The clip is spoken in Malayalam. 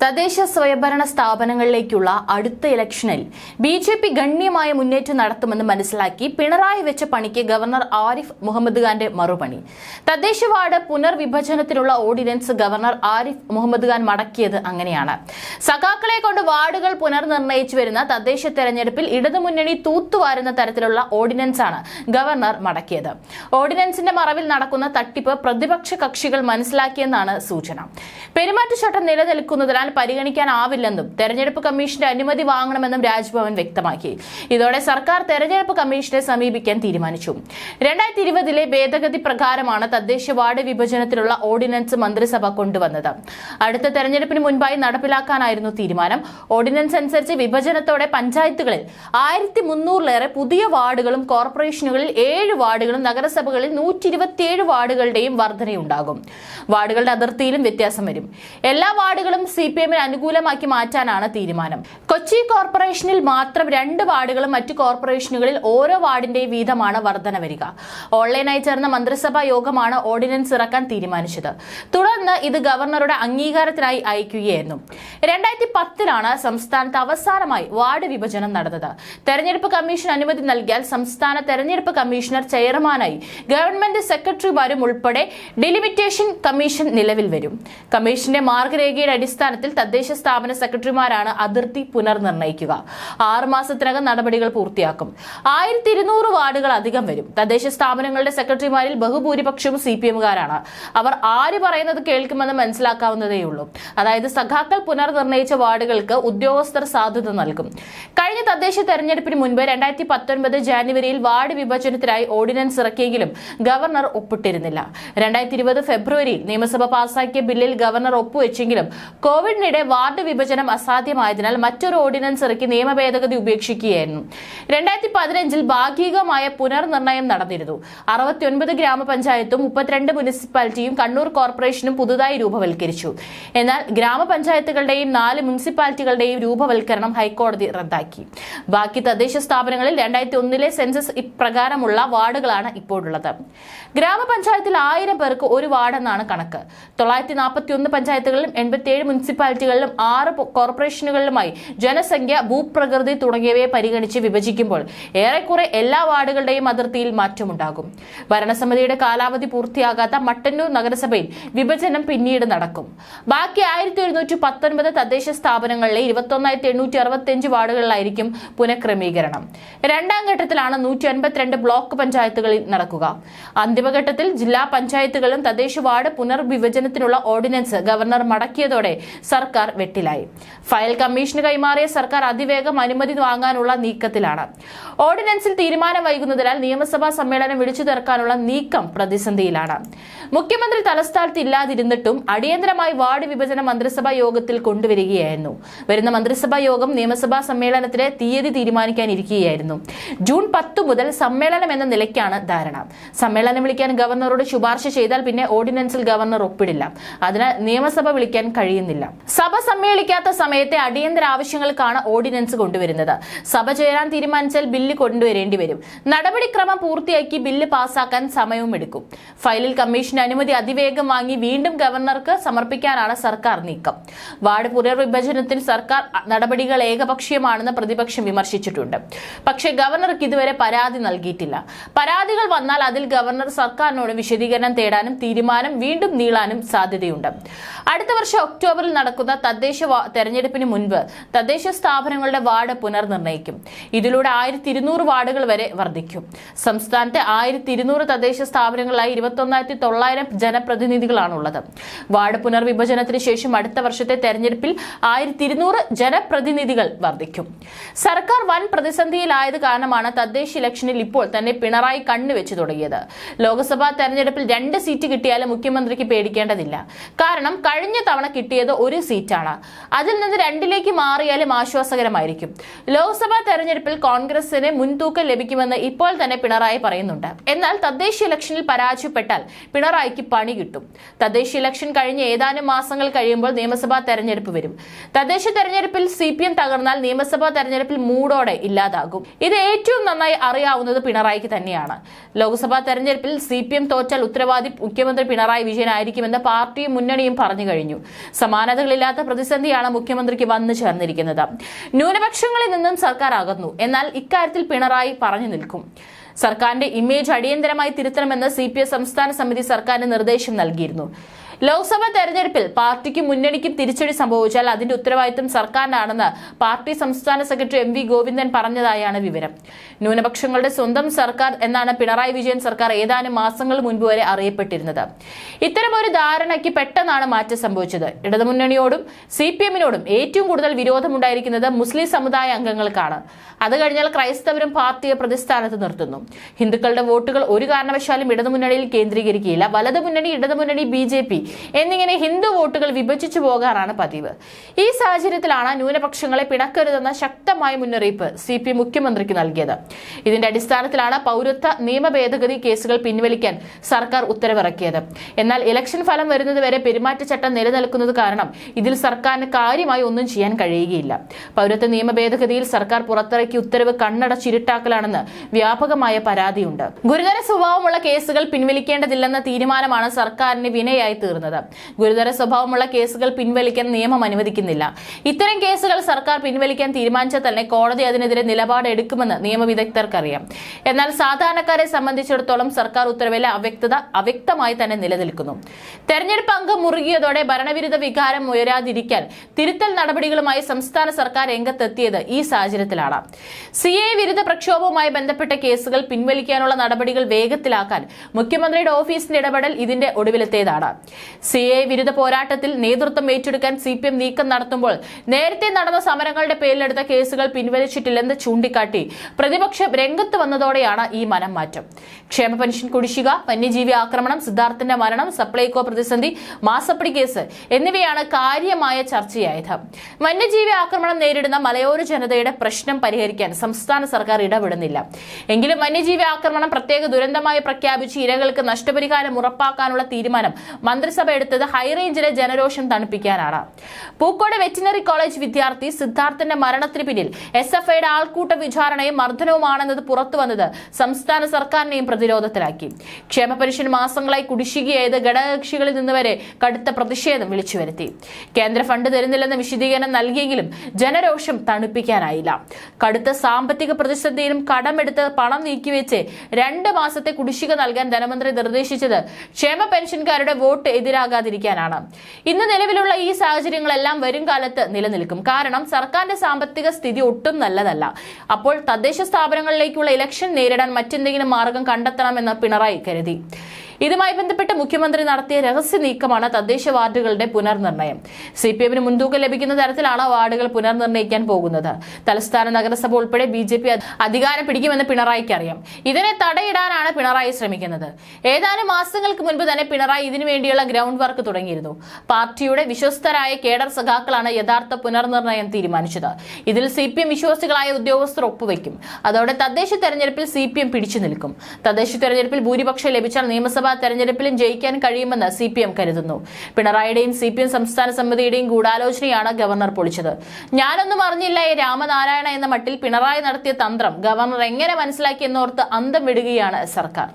തദ്ദേശ സ്വയംഭരണ സ്ഥാപനങ്ങളിലേക്കുള്ള അടുത്ത ഇലക്ഷനിൽ ബി ജെ പി ഗണ്യമായ മുന്നേറ്റം നടത്തുമെന്ന് മനസ്സിലാക്കി പിണറായി വെച്ച പണിക്ക് ഗവർണർ ആരിഫ് മുഹമ്മദ് ഖാന്റെ മറുപണി തദ്ദേശ വാർഡ് പുനർവിഭജനത്തിനുള്ള ഓർഡിനൻസ് ഗവർണർ ആരിഫ് മുഹമ്മദ് ഖാൻ മടക്കിയത് അങ്ങനെയാണ്. സഖാക്കളെ കൊണ്ട് വാർഡുകൾ പുനർനിർണയിച്ചു വരുന്ന തദ്ദേശ തെരഞ്ഞെടുപ്പിൽ ഇടതുമുന്നണി തൂത്തുവാരുന്ന തരത്തിലുള്ള ഓർഡിനൻസാണ് ഗവർണർ മടക്കിയത്. ഓർഡിനൻസിന്റെ മറവിൽ നടക്കുന്ന തട്ടിപ്പ് പ്രതിപക്ഷ കക്ഷികൾ മനസ്സിലാക്കിയെന്നാണ് സൂചന. പെരുമാറ്റച്ചട്ടം നിലനിൽക്കുന്നതിനാൽ പരിഗണിക്കാനാവില്ലെന്നും തെരഞ്ഞെടുപ്പ് കമ്മീഷന്റെ അനുമതി വാങ്ങണമെന്നും രാജ്ഭവൻ വ്യക്തമാക്കി. ഇതോടെ സർക്കാർ തെരഞ്ഞെടുപ്പ് കമ്മീഷനെ സമീപിക്കാൻ തീരുമാനിച്ചു. രണ്ടായിരത്തി ഇരുപതിലെ ഭേദഗതി പ്രകാരമാണ് തദ്ദേശ വാർഡ് വിഭജനത്തിലുള്ള ഓർഡിനൻസ് മന്ത്രിസഭ കൊണ്ടുവന്നത്. അടുത്ത തെരഞ്ഞെടുപ്പിന് മുൻപായി നടപ്പിലാക്കാനായിരുന്നു തീരുമാനം. ഓർഡിനൻസ് അനുസരിച്ച് വിഭജനത്തോടെ പഞ്ചായത്തുകളിൽ ആയിരത്തി മുന്നൂറിലേറെ പുതിയ വാർഡുകളും കോർപ്പറേഷനുകളിൽ ഏഴ് വാർഡുകളും നഗരസഭകളിൽ നൂറ്റി ഇരുപത്തിയേഴ് വാർഡുകളുടെയും വർധനയുണ്ടാകും. വാർഡുകളുടെ അതിർത്തിയിലും വ്യത്യാസം വരും. എല്ലാ വാർഡുകളും സി പി അനുകൂലമാക്കി മാറ്റാനാണ് തീരുമാനം. കൊച്ചി കോർപ്പറേഷനിൽ മാത്രം രണ്ട് വാർഡുകളും മറ്റ് കോർപ്പറേഷനുകളിൽ ഓരോ വാർഡിന്റെയും വീതമാണ് വർധന വരിക. ഓൺലൈനായി ചേർന്ന മന്ത്രിസഭാ യോഗമാണ് ഓർഡിനൻസ് ഇറക്കാൻ തീരുമാനിച്ചത്. തുടർന്ന് ഇത് ഗവർണറുടെ അംഗീകാരത്തിനായി അയക്കുകയായിരുന്നു. രണ്ടായിരത്തി പത്തിലാണ് സംസ്ഥാനത്ത് അവസാനമായി വാർഡ് വിഭജനം നടന്നത്. തെരഞ്ഞെടുപ്പ് കമ്മീഷൻ അനുമതി നൽകിയാൽ സംസ്ഥാന തെരഞ്ഞെടുപ്പ് കമ്മീഷണർ ചെയർമാനായി ഗവൺമെന്റ് സെക്രട്ടറിമാരും ഉൾപ്പെടെ ഡിലിമിറ്റേഷൻ കമ്മീഷൻ നിലവിൽ വരും. കമ്മീഷന്റെ മാർഗരേഖയുടെ അടിസ്ഥാനത്തിൽ തദ്ദേശ സ്ഥാപന സെക്രട്ടറിമാരാണ് അതിർത്തി പുനർനിർണയിക്കുക ആറ് മാസത്തിനകം നടപടികൾ പൂർത്തിയാക്കും. ആയിരത്തി ഇരുന്നൂറ് വാർഡുകൾ അധികം വരും. തദ്ദേശ സ്ഥാപനങ്ങളുടെ സെക്രട്ടറിമാരിൽ ബഹുഭൂരിപക്ഷവും സി പി എമ്മുകാരാണ്. അവർ ആര് പറയുന്നത് കേൾക്കുമെന്ന് മനസ്സിലാക്കാവുന്നതേയുള്ളൂ. അതായത് സഖാക്കൾ പുനർനിർണയിച്ച വാർഡുകൾക്ക് ഉദ്യോഗസ്ഥർ സാധ്യത നൽകും. കഴിഞ്ഞ തദ്ദേശ തെരഞ്ഞെടുപ്പിന് മുൻപ് രണ്ടായിരത്തി പത്തൊൻപത് ജാനുവരിയിൽ വാർഡ് വിഭജനത്തിനായി ഓർഡിനൻസ് ഇറക്കിയെങ്കിലും ഗവർണർ ഒപ്പിട്ടിരുന്നില്ല. രണ്ടായിരത്തി ഇരുപത് ഫെബ്രുവരിയിൽ നിയമസഭ പാസാക്കിയ ബില്ലിൽ ഗവർണർ ഒപ്പുവെച്ചെങ്കിലും കോവിഡിനിടെ വാർഡ് വിഭജനം അസാധ്യമായതിനാൽ മറ്റൊരു ഓർഡിനൻസ് ഇറക്കി നിയമ ഭേദഗതി ഉപേക്ഷിക്കുകയായിരുന്നു. രണ്ടായിരത്തി പതിനഞ്ചിൽ ഭാഗികമായ പുനർനിർണയം നടന്നിരുന്നു. അറുപത്തിയൊൻപത് ഗ്രാമപഞ്ചായത്തും മുപ്പത്തിരണ്ട് മുനിസിപ്പാലിറ്റിയും കണ്ണൂർ കോർപ്പറേഷനും പുതുതായി രൂപവൽക്കരിച്ചു. എന്നാൽ ഗ്രാമപഞ്ചായത്തുകളുടെയും നാല് മുനിസിപ്പാലിറ്റികളുടെയും രൂപവൽക്കരണം ഹൈക്കോടതി റദ്ദാക്കി. ബാക്കി തദ്ദേശ സ്ഥാപനങ്ങളിൽ രണ്ടായിരത്തി ഒന്നിലെ സെൻസസ് ഇപ്രകാരമുള്ള വാർഡുകളാണ് ഇപ്പോഴുള്ളത്. ഗ്രാമപഞ്ചായത്തിൽ ആയിരം പേർക്ക് ഒരു വാർഡെന്നാണ് കണക്ക്. തൊള്ളായിരത്തി നാൽപ്പത്തി ഒന്ന് പഞ്ചായത്തുകളിലും എൺപത്തിയേഴ് മുനിസിപ്പാലിറ്റികളിലും ആറ് കോർപ്പറേഷനുകളിലുമായി ജനസംഖ്യ ഭൂപ്രകൃതി തുടങ്ങിയവയെ പരിഗണിച്ച് വിഭജിക്കുമ്പോൾ ഏറെക്കുറെ എല്ലാ വാർഡുകളുടെയും അതിർത്തിയിൽ മാറ്റമുണ്ടാകും. ഭരണസമിതിയുടെ കാലാവധി പൂർത്തിയാകാത്ത മട്ടന്നൂർ നഗരസഭയിൽ വിഭജനം പിന്നീട് നടക്കും. ബാക്കി ആയിരത്തി ഒരുന്നൂറ്റി പത്തൊൻപത് തദ്ദേശ സ്ഥാപനങ്ങളിലെ ഇരുപത്തൊന്നായിരത്തി എണ്ണൂറ്റി അറുപത്തിയഞ്ച് വാർഡുകളിലായിരിക്കും പുനഃക്രമീകരണം. രണ്ടാം ഘട്ടത്തിലാണ് നൂറ്റി അൻപത്തിരണ്ട് ബ്ലോക്ക് പഞ്ചായത്തുകളിൽ നടക്കുക. അന്തിമഘട്ടത്തിൽ ജില്ലാ പഞ്ചായത്തുകളും തദ്ദേശ വാർഡ് പുനർവിഭജനത്തിനുള്ള ഓർഡിനൻസ് ഗവർണർ മടക്കിയതോടെ സർക്കാർ വെട്ടിലായി. ഫയൽ കമ്മീഷന് കൈമാറിയ സർക്കാർ അതിവേഗം അനുമതി വാങ്ങാനുള്ള നീക്കത്തിലാണ്. ഓർഡിനൻസിൽ തീരുമാനം വൈകുന്നതിനാൽ നിയമസഭാ സമ്മേളനം വിളിച്ചു തീർക്കാനുള്ള നീക്കം പ്രതിസന്ധിയിലാണ്. മുഖ്യമന്ത്രി തലസ്ഥാനത്ത് ഇല്ലാതിരുന്നിട്ടും അടിയന്തരമായി വാർഡ് വിഭജന മന്ത്രിസഭാ യോഗത്തിൽ കൊണ്ടുവരികയായിരുന്നു. വരുന്ന മന്ത്രിസഭാ യോഗം നിയമസഭാ സമ്മേളനത്തിലെ തീയതി തീരുമാനിക്കാനിരിക്കുകയായിരുന്നു. ജൂൺ പത്ത് മുതൽ സമ്മേളനം എന്ന നിലയ്ക്കാണ് ധാരണ. സമ്മേളനം വിളിക്കാൻ ഗവർണറോട് ശുപാർശ ചെയ്താൽ പിന്നെ ഓർഡിനൻസിൽ ഗവർണർ ഒപ്പിടില്ല. അതിനാൽ നിയമസഭ വിളിക്കാൻ കഴിയുന്നില്ല. സഭ സമ്മേളിക്കാത്ത സമയത്തെ അടിയന്തര ആവശ്യങ്ങൾക്കാണ് ഓർഡിനൻസ് കൊണ്ടുവരുന്നത്. സഭ ചേരാൻ തീരുമാനിച്ചാൽ ബില്ല് കൊണ്ടുവരേണ്ടി വരും. നടപടിക്രമം പൂർത്തിയാക്കി ബില്ല് പാസാക്കാൻ സമയവും എടുക്കും. ഫയലിൽ കമ്മീഷൻ അനുമതി അതിവേഗം വാങ്ങി വീണ്ടും ഗവർണർക്ക് സമർപ്പിക്കാനാണ് സർക്കാർ നീക്കം. വാർഡ് പുനർവിഭജനത്തിൽ സർക്കാർ നടപടികൾ ഏകപക്ഷീയമാണെന്ന് പ്രതിപക്ഷം വിമർശിച്ചിട്ടുണ്ട്. പക്ഷേ ഗവർണർക്ക് ഇതുവരെ പരാതി നൽകിയിട്ടില്ല. പരാതികൾ വന്നാൽ അതിൽ ഗവർണർ സർക്കാരിനോട് വിശദീകരണം തേടാനും തീരുമാനം വീണ്ടും നീളാനും സാധ്യതയുണ്ട്. അടുത്ത വർഷം ഒക്ടോബറിൽ നടക്കുന്ന തദ്ദേശ തെരഞ്ഞെടുപ്പിന് മുൻപ് തദ്ദേശ സ്ഥാപനങ്ങളുടെ വാർഡ് പുനർനിർണയിക്കും. ഇതിലൂടെ ആയിരത്തി ഇരുന്നൂറ് വാർഡുകൾ വരെ വർദ്ധിക്കും. സംസ്ഥാനത്തെ ആയിരത്തി ഇരുന്നൂറ് തദ്ദേശ സ്ഥാപനങ്ങളിലായി ഇരുപത്തൊന്നായിരത്തി തൊള്ളായിരം ജനപ്രതിനിധികളാണുള്ളത്. വാർഡ് പുനർവിഭജനത്തിന് ശേഷം അടുത്ത വർഷത്തെ തെരഞ്ഞെടുപ്പിൽ ആയിരത്തി ഇരുന്നൂറ് ജനപ്രതിനിധികൾ വർദ്ധിക്കും. സർക്കാർ വൻ പ്രതിസന്ധിയിലായത് കാരണമാണ് തദ്ദേശ ഇലക്ഷനിൽ ഇപ്പോൾ തന്നെ പിണറായി കണ്ണുവെച്ച് തുടങ്ങിയത്. ലോക്സഭാ തെരഞ്ഞെടുപ്പിൽ രണ്ട് സീറ്റ് കിട്ടിയാലും മുഖ്യമന്ത്രിക്ക് പേടിക്കേണ്ടതില്ല. കാരണം കഴിഞ്ഞ തവണ കിട്ടിയത് ഒരു ഒരു സീറ്റാണ്. അതിൽ നിന്ന് രണ്ടിലേക്ക് മാറിയാലും ആശ്വാസകരമായിരിക്കും. ലോക്സഭാ തെരഞ്ഞെടുപ്പിൽ കോൺഗ്രസിന് മുൻതൂക്കം ലഭിക്കുമെന്ന് ഇപ്പോൾ തന്നെ പിണറായി പറയുന്നുണ്ട്. എന്നാൽ തദ്ദേശ ഇലക്ഷനിൽ പരാജയപ്പെട്ടാൽ പിണറായിക്ക് പണി കിട്ടും. തദ്ദേശ ഇലക്ഷൻ കഴിഞ്ഞ് ഏതാനും മാസങ്ങൾ കഴിയുമ്പോൾ നിയമസഭാ തെരഞ്ഞെടുപ്പ് വരും. തദ്ദേശ തെരഞ്ഞെടുപ്പിൽ സി പി എം തകർന്നാൽ നിയമസഭാ തെരഞ്ഞെടുപ്പിൽ മൂടോടെ ഇല്ലാതാകും. ഇത് ഏറ്റവും നന്നായി അറിയാവുന്നത് പിണറായിക്ക് തന്നെയാണ്. ലോക്സഭാ തെരഞ്ഞെടുപ്പിൽ സി പി എം തോറ്റാൽ ഉത്തരവാദി മുഖ്യമന്ത്രി പിണറായി വിജയനായിരിക്കുമെന്ന് പാർട്ടിയും മുന്നണിയും പറഞ്ഞു കഴിഞ്ഞു. സമാനതകളില്ലാത്ത പ്രതിസന്ധിയാണ് മുഖ്യമന്ത്രിക്ക് വന്നു ചേർന്നിരിക്കുന്നത്. ന്യൂനപക്ഷങ്ങളിൽ നിന്നും സർക്കാർ അകന്നു. എന്നാൽ ഇക്കാര്യത്തിൽ പിണറായി പറഞ്ഞു നിൽക്കും. സർക്കാരിന്റെ ഇമേജ് അടിയന്തരമായി തിരുത്തണമെന്ന് സി സംസ്ഥാന സമിതി സർക്കാരിന് നിർദ്ദേശം നൽകിയിരുന്നു. ലോക്സഭാ തെരഞ്ഞെടുപ്പിൽ പാർട്ടിക്ക് മുന്നണിക്കും തിരിച്ചടി സംഭവിച്ചാൽ അതിന്റെ ഉത്തരവാദിത്തം സർക്കാരിനാണെന്ന് പാർട്ടി സംസ്ഥാന സെക്രട്ടറി എം വി ഗോവിന്ദൻ പറഞ്ഞതായാണ് വിവരം. ന്യൂനപക്ഷങ്ങളുടെ സ്വന്തം സർക്കാർ എന്നാണ് പിണറായി വിജയൻ സർക്കാർ ഏതാനും മാസങ്ങൾ മുൻപ് വരെ അറിയപ്പെട്ടിരുന്നത്. ഇത്തരമൊരു ധാരണയ്ക്ക് പെട്ടെന്നാണ് മാറ്റം സംഭവിച്ചത്. ഇടതുമുന്നണിയോടും സി പി എമ്മിനോടും ഏറ്റവും കൂടുതൽ വിരോധമുണ്ടായിരിക്കുന്നത് മുസ്ലിം സമുദായ അംഗങ്ങൾക്കാണ്. അത് കഴിഞ്ഞാൽ ക്രൈസ്തവരും പാർട്ടിയെ പ്രതിസ്ഥാനത്ത് നിർത്തുന്നു. ഹിന്ദുക്കളുടെ വോട്ടുകൾ ഒരു കാരണവശാലും ഇടതുമുന്നണിയിൽ കേന്ദ്രീകരിക്കുകയില്ല. വലതുമുന്നണി ഇടതുമുന്നണി ബി ജെ പി എന്നിങ്ങനെ ഹിന്ദു വോട്ടുകൾ വിഭജിച്ചു പോകാറാണ് പതിവ്. ഈ സാഹചര്യത്തിലാണ് ന്യൂനപക്ഷങ്ങളെ പിണക്കരുതെന്ന ശക്തമായ മുന്നറിയിപ്പ് സി പി മുഖ്യമന്ത്രിക്ക് നൽകിയത്. ഇതിന്റെ അടിസ്ഥാനത്തിലാണ് പൗരത്വ നിയമ ഭേദഗതി കേസുകൾ പിൻവലിക്കാൻ സർക്കാർ ഉത്തരവിറക്കിയത്. എന്നാൽ ഇലക്ഷൻ ഫലം വരുന്നതുവരെ പെരുമാറ്റച്ചട്ടം നിലനിൽക്കുന്നത് കാരണം ഇതിൽ സർക്കാരിന് കാര്യമായി ഒന്നും ചെയ്യാൻ കഴിയുകയില്ല. പൗരത്വ നിയമ ഭേദഗതിയിൽ സർക്കാർ പുറത്തിറക്കി ഉത്തരവ് കണ്ണടച്ചിരുട്ടാക്കലാണെന്ന് വ്യാപകമായ പരാതിയുണ്ട്. ഗുരുതര സ്വഭാവമുള്ള കേസുകൾ പിൻവലിക്കേണ്ടതില്ലെന്ന തീരുമാനമാണ് സർക്കാരിന് വിനയായി ഗുരുതര സ്വഭാവമുള്ള കേസുകൾ പിൻവലിക്കാൻ നിയമം അനുവദിക്കുന്നില്ല. ഇത്തരം കേസുകൾ സർക്കാർ പിൻവലിക്കാൻ തീരുമാനിച്ചാൽ തന്നെ കോടതി അതിനെതിരെ നിലപാട് എടുക്കുമെന്ന് നിയമവിദഗ്ധർക്കറിയാം. എന്നാൽ സാധാരണക്കാരെ സംബന്ധിച്ചിടത്തോളം സർക്കാർ ഉത്തരവിലെ അവ്യക്തത അവ്യക്തമായി തന്നെ നിലനിൽക്കുന്നു. തെരഞ്ഞെടുപ്പ് അംഗം മുറുകിയതോടെ ഭരണവിരുദ്ധ വികാരം ഉയരാതിരിക്കാൻ തിരുത്തൽ നടപടികളുമായി സംസ്ഥാന സർക്കാർ രംഗത്തെത്തിയത് ഈ സാഹചര്യത്തിലാണ്. സി എ വിരുദ്ധ പ്രക്ഷോഭവുമായി ബന്ധപ്പെട്ട കേസുകൾ പിൻവലിക്കാനുള്ള നടപടികൾ വേഗത്തിലാക്കാൻ മുഖ്യമന്ത്രിയുടെ ഓഫീസിന്റെ ഇടപെടൽ ഇതിന്റെ ഒടുവിലെത്തിയതാണ് സി എ വിരുദ്ധ പോരാട്ടത്തിൽ നേതൃത്വം ഏറ്റെടുക്കാൻ സി പി എം നീക്കം നടത്തുമ്പോൾ നേരത്തെ നടന്ന സമരങ്ങളുടെ പേരിലെടുത്ത കേസുകൾ പിൻവലിച്ചിട്ടില്ലെന്ന് ചൂണ്ടിക്കാട്ടി പ്രതിപക്ഷം രംഗത്ത് വന്നതോടെയാണ് ഈ മനം മാറ്റം. ക്ഷേമ പെൻഷൻ കുടിശ്ശിക വന്യജീവി ആക്രമണം സിദ്ധാർത്ഥന്റെ മരണം സപ്ലൈകോ പ്രതിസന്ധി മാസപ്പടി കേസ് എന്നിവയാണ് കാര്യമായ ചർച്ചയായത്. വന്യജീവി ആക്രമണം നേരിടുന്ന മലയോര ജനതയുടെ പ്രശ്നം പരിഹരിക്കാൻ സംസ്ഥാന സർക്കാർ ഇടപെടുന്നില്ല. എങ്കിലും വന്യജീവി ആക്രമണം പ്രത്യേക ദുരന്തമായി പ്രഖ്യാപിച്ച് ഇരകൾക്ക് നഷ്ടപരിഹാരം ഉറപ്പാക്കാനുള്ള തീരുമാനം മന്ത്രിസഭ എടുത്തത് ഹൈറേഞ്ചിലെ ജനരോഷം തണുപ്പിക്കാനാണ്. പൂക്കോട് വെറ്റിനറി കോളേജ് വിദ്യാർത്ഥി സിദ്ധാർത്ഥന്റെ മരണത്തിന് പിന്നിൽ എസ് എഫ് ഐയുടെ ആൾക്കൂട്ട വിചാരണയും മർദ്ദനവുമാണെന്നത് പുറത്തുവന്നത് സംസ്ഥാന സർക്കാരിനെയും പ്രതിരോധത്തിലാക്കി. ക്ഷേമ പെൻഷൻ മാസങ്ങളായി കുടിശ്ശികയായത് ഘടകകക്ഷികളിൽ നിന്ന് വരെ കടുത്ത പ്രതിഷേധം വിളിച്ചു വരുത്തി. കേന്ദ്ര ഫണ്ട് തരുന്നില്ലെന്ന വിശദീകരണം നൽകിയെങ്കിലും ജനരോഷം തണുപ്പിക്കാനായില്ല. കടുത്ത സാമ്പത്തിക പ്രതിസന്ധിയിലും കടമെടുത്ത് പണം നീക്കിവെച്ച് രണ്ട് മാസത്തെ കുടിശ്ശിക നൽകാൻ ധനമന്ത്രി നിർദ്ദേശിച്ചത് ക്ഷേമ പെൻഷൻകാരുടെ വോട്ട് എതിരാകാതിരിക്കാനാണ് ഇന്ന് നിലവിലുള്ള ഈ സാഹചര്യങ്ങളെല്ലാം വരും കാലത്ത് നിലനിൽക്കും. കാരണം സർക്കാരിന്റെ സാമ്പത്തിക സ്ഥിതി ഒട്ടും നല്ലതല്ല. അപ്പോൾ തദ്ദേശ സ്ഥാപനങ്ങളിലേക്കുള്ള ഇലക്ഷൻ നേരിടാൻ മറ്റെന്തെങ്കിലും മാർഗം കണ്ടെത്തണമെന്ന് പിണറായി കരുതി. ഇതുമായി ബന്ധപ്പെട്ട് മുഖ്യമന്ത്രി നടത്തിയ രഹസ്യ നീക്കമാണ് തദ്ദേശ വാർഡുകളുടെ പുനർനിർണയം സി പി എമ്മിന് മുൻതൂക്കം ലഭിക്കുന്ന തരത്തിലാണ് വാർഡുകൾ പുനർനിർണയിക്കാൻ പോകുന്നത്. തലസ്ഥാന നഗരസഭ ഉൾപ്പെടെ ബി ജെ പി അധികാരം പിടിക്കുമെന്ന് പിണറായിക്ക് അറിയാം. ഇതിനെ തടയിടാനാണ് പിണറായി ശ്രമിക്കുന്നത്. ഏതാനും മാസങ്ങൾക്ക് മുൻപ് തന്നെ പിണറായി ഇതിനുവേണ്ടിയുള്ള ഗ്രൗണ്ട് വർക്ക് തുടങ്ങിയിരുന്നു. പാർട്ടിയുടെ വിശ്വസ്തരായ കേഡർ സഖാക്കളാണ് യഥാർത്ഥ പുനർനിർണയം തീരുമാനിച്ചത്. ഇതിൽ സി പി എം വിശ്വാസികളായ ഉദ്യോഗസ്ഥർ ഒപ്പുവെക്കും. അതോടെ തദ്ദേശ തെരഞ്ഞെടുപ്പിൽ സി പി എം പിടിച്ചു നിൽക്കും. തദ്ദേശ തെരഞ്ഞെടുപ്പിൽ ഭൂരിപക്ഷം ലഭിച്ചാൽ നിയമസഭാ തെരഞ്ഞെടുപ്പിലും ജയിക്കാൻ കഴിയുമെന്ന് സി പി എം കരുതുന്നു. പിണറായിയുടെയും സി പി എം സംസ്ഥാന സമിതിയുടെയും ഗൂഢാലോചനയാണ് ഗവർണർ പൊളിച്ചത്. ഞാനൊന്നും അറിഞ്ഞില്ല ഈ രാമനാരായണ എന്ന മട്ടിൽ പിണറായി നടത്തിയ തന്ത്രം ഗവർണർ എങ്ങനെ മനസ്സിലാക്കി എന്നോർത്ത് അന്തം വിടുകയാണ് സർക്കാർ.